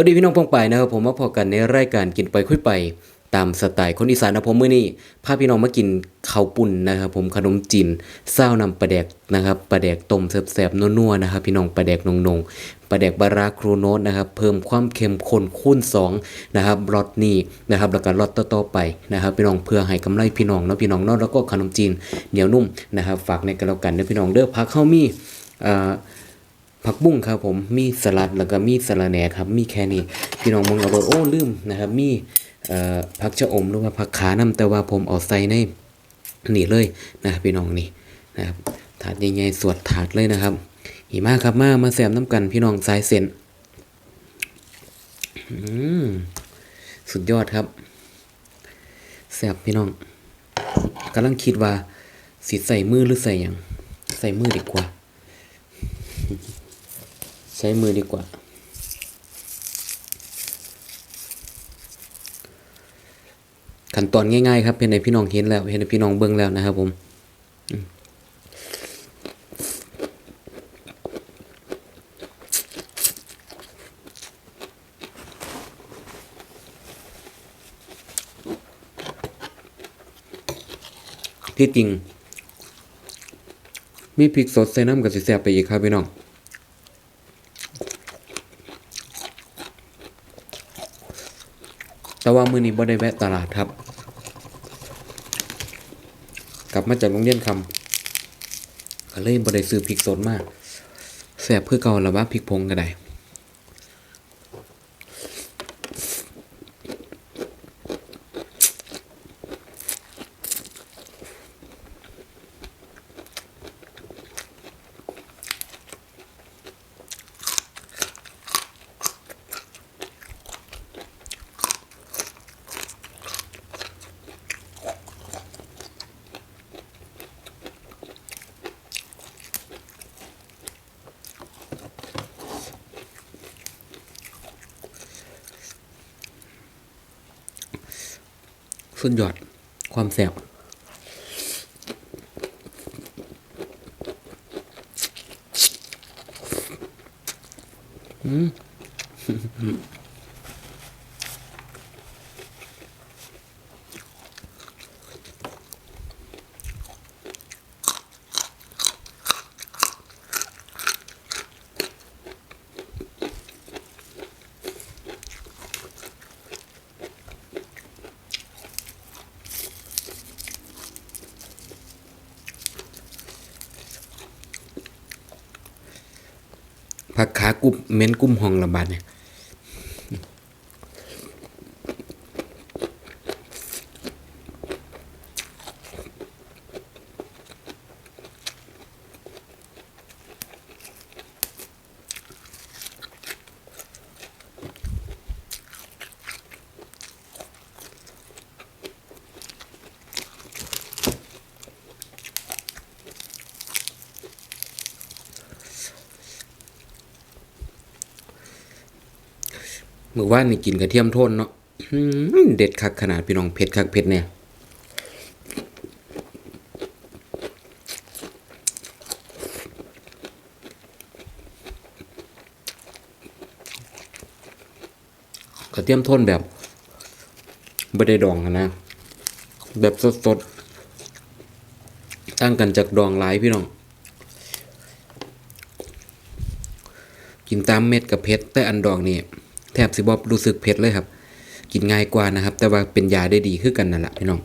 วัสดีพี่น้องพงไปนะครับผมมาพอกันในรายการกินไปคุยไป ตามสไตล์คนอีสานนะผมมื้อนี้พาพี่น้องมากินข้าวปุ่นนะครับผมขนมจีนเศร้านำปลาแดกนะครับปลาแดกต้มแซ่บๆนัวๆนะครับพี่น้องปลาแดกนงๆปลาแดกบาราครูโนตนะครับเพิ่มความเค็มข้นคูณสองนะครับรสนี้นะครับแล้วก็รสต่อๆไปนะครับพี่น้องเพื่อให้กำไรพี่น้องเนาะพี่น้องเนาะแล้วก็ขนมจีนเหนียวนุ่มนะครับฝากในกันแล้วกันเด้อพี่น้องเด้อพักเข้ามีอ่า ผักบุ้งครับผมมีสลัดแล้วก็มีสะระแหน่ครับมีแค่นี้พี่น้องมองเอาว่าโอ้ลืมนะครับมีผักชะอมหรือว่าผักขานํแต่ว่าผมเอาใส่ในนี่เลยนะครับพี่น้องนี่นะครับถาดใหญ่ๆสวดถาดเลยนะครับหีมาครับมามาแซมน้ำกันพี่น้องสายเส้นสุดยอดครับแซบพี่น้องกำลังคิดว่าสิใส่มือหรือใส่ยังใส่มือดีกว่า ใช้มือดีกว่า ขั้นตอนง่ายๆครับเห็นในพี่น้องเห็นแล้ว เห็นในพี่น้องเบิ่งแล้วนะครับผมอืมที่จริง มีพริกสดใส่น้ำกับสิแซ่บไปอีกครับพี่น้อง แต่ว่ามื้อนี้บ่ได้แวะตลาดครับ กลับมาจากโรงเรียนคำก็เลยบ่ได้ซื้อพริกสดมากแสบเพื่อเก่าละว่าพริกพงก็ได้ สุดยอดความแสบอืมขากุบเม้นกุ้มห้องระบาดเนี่ย มือว่านนี่กินกระเทียมโทนเนาะเด็ดคักขนาดพี่น้องเผ็ดคักเผ็ดเนี่ยกระเทียมโทนแบบไม่ได้ดองนะ แบบสดๆตั้งกันจากดองหลายพี่น้องกินตามเม็ดกับเผ็ดแต่อันดองนี่ ทบสิบอบรู้สึกเผ็ดเลยครับ กินง่ายกว่านะครับ แต่ว่าเป็นยาได้ดีขึ้นกันนั่นแหละพี่น้อง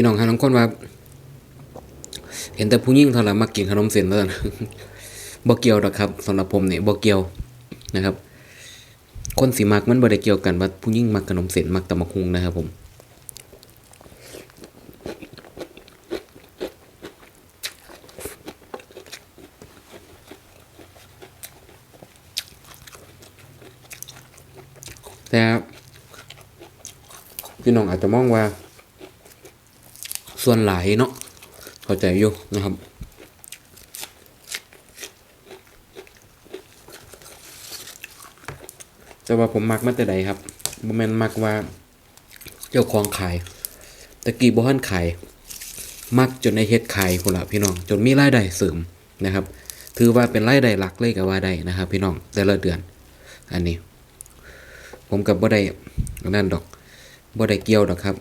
พี่น้องหาน้องคนว่า เห็นแต่ผู้หญิงเท่านั้นมักกินขนมเส้นเท่านั้นบ่เกี่ยวดอกครับสำหรับผมเนี่ยบ่เกี่ยวนะครับ คนสิมักมันบ่ได้เกี่ยวกันว่าผู้หญิงมักขนมเส้นมักตำบักหุงนะครับผมแต่พี่น้องอาจจะมองว่า ส่วนหลายเนาะเข้าใจอยู่นะครับแต่ว่าผมมักมาแต่ใดครับบ่แมนมักว่า เจ้าของขายตะกี้บ่ทันขายมักจนในเฮ็ดขายพุ่นละพี่น้อง จนมีรายได้เสริมนะครับ ถือว่าเป็นรายได้หลักเลยก็ว่าได้นะครับ พี่น้องแต่ละเดือน อันนี้ ผมกับบ่ได้นั่นดอกบ่ได้เกี่ยวดอกครับ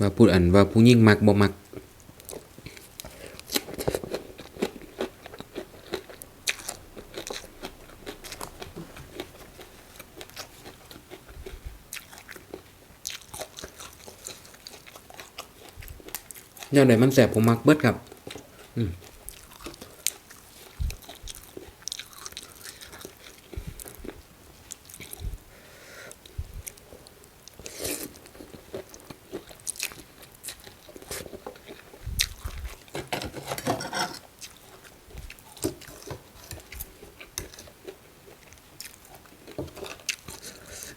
ว่าพูดอันว่าผู้ยิ่งมักบ่มักยามใดมันแสบผมมักเบิดครับ อืม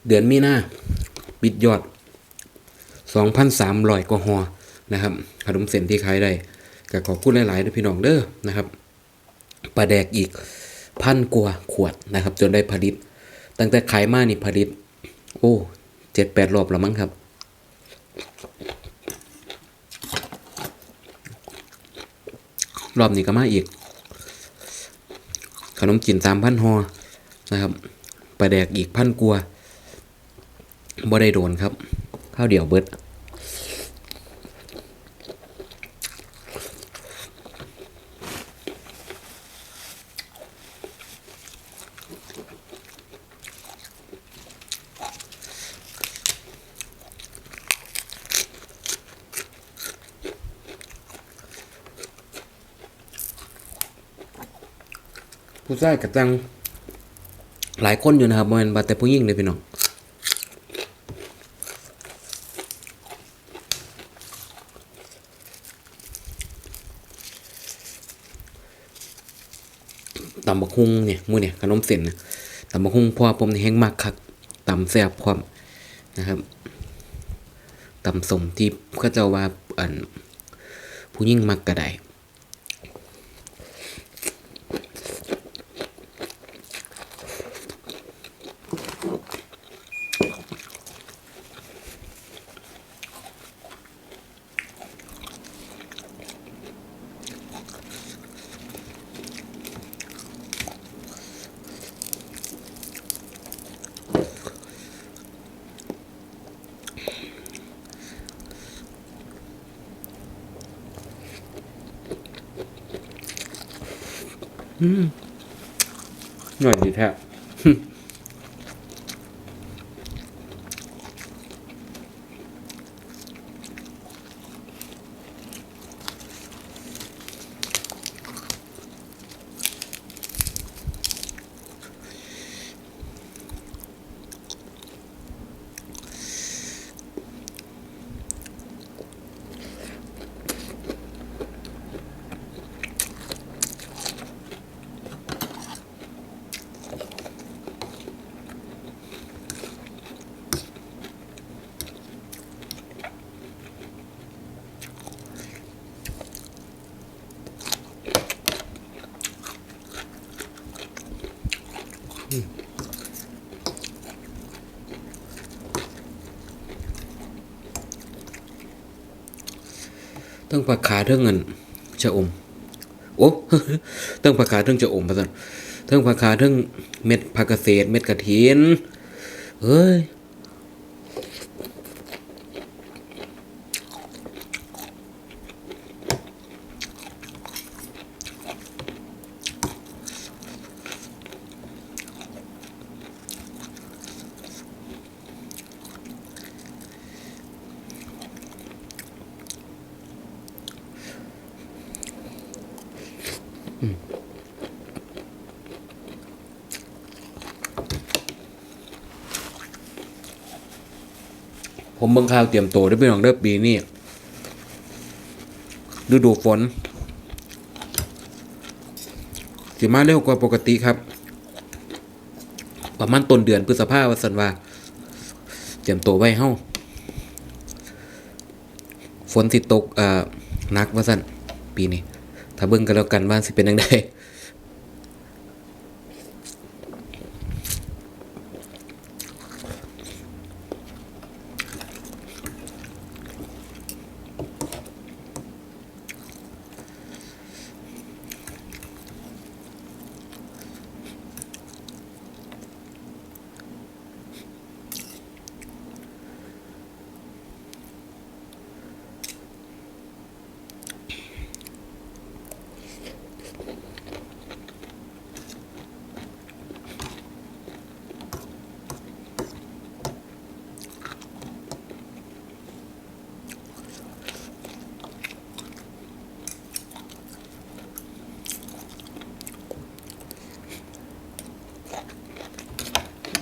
เดือนมีนาปิดยอด 2,300 กว่าหอนะครับขนมเส้นที่ขายได้ก็ขอบคุณหลายๆด้วยพี่น้องเด้อนะครับปลาแดกอีกพันกว่าขวดนะครับ จนได้ผลิต ตั้งแต่ขายมานี่ผลิต โอ้เจ็ดแปดรอบแล้วมั้งครับ รอบนี้ก็มาอีก ขนมจีนสามพันหอนะครับปลาแดกอีกพันกว่า บ่ได้โดนครับ ข้าวเดี่ยวเบิดผู้ชายกับจังหลายคนอยู่นะครับบ่แมันบาแต่ผู้หญิงเลยพี่น้อง ตำบักฮุงเนี่ยมือเนี่ยขนมเส้นนะตำบักฮุงเพอผมนี่แห้งมากคักตำแซ่บพร้อมนะครับตำสมที่เขาเจ้าว่าอันผู้ยิ่งมักกระได หน่อยดีแท้ ทั้งผักขาเทั้งเงินจะอมโอ้เทั้งผักขาเทั้งจะอมพะสันเทั้งผักขาเทั้งเม็ดผักเกษตรเม็ดกระเทียนเฮ้ย ผมบังข่าวเตรียมตัวได้เป็นของเริ่ปีนี่ดูดูฝนสิมาเร็วกว่าปกติครับ ประมาณต้นเดือนพฤษภาวันสันวาเตรียมตัวไว้เฮ้าฝนสิตกอ่านักว่าสันปีนี้ ถ้าเบิ่งกันแล้วกันว่าสิเป็นยังไง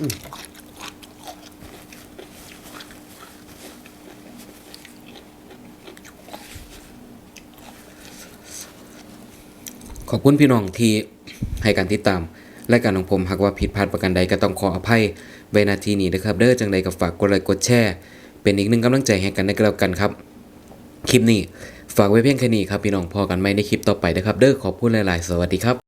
ขอบคุณพี่น้องที่ให้การติดตามและการของผมหากว่าผิดพลาดประการใดก็ต้องขออภัยไว้นาทีนี้นะครับ เด้อจังใดก็ฝากกดไลค์กดแชร์ เป็นอีกหนึ่งกำลังใจให้กันในกแล้วกันครับ คลิปนี้ฝากไว้เพียงแค่นี้ครับพี่น้องพอกันไหมในคลิปต่อไปนะครับ เด้อขอบคุณหลาย ๆ สวัสดีครับ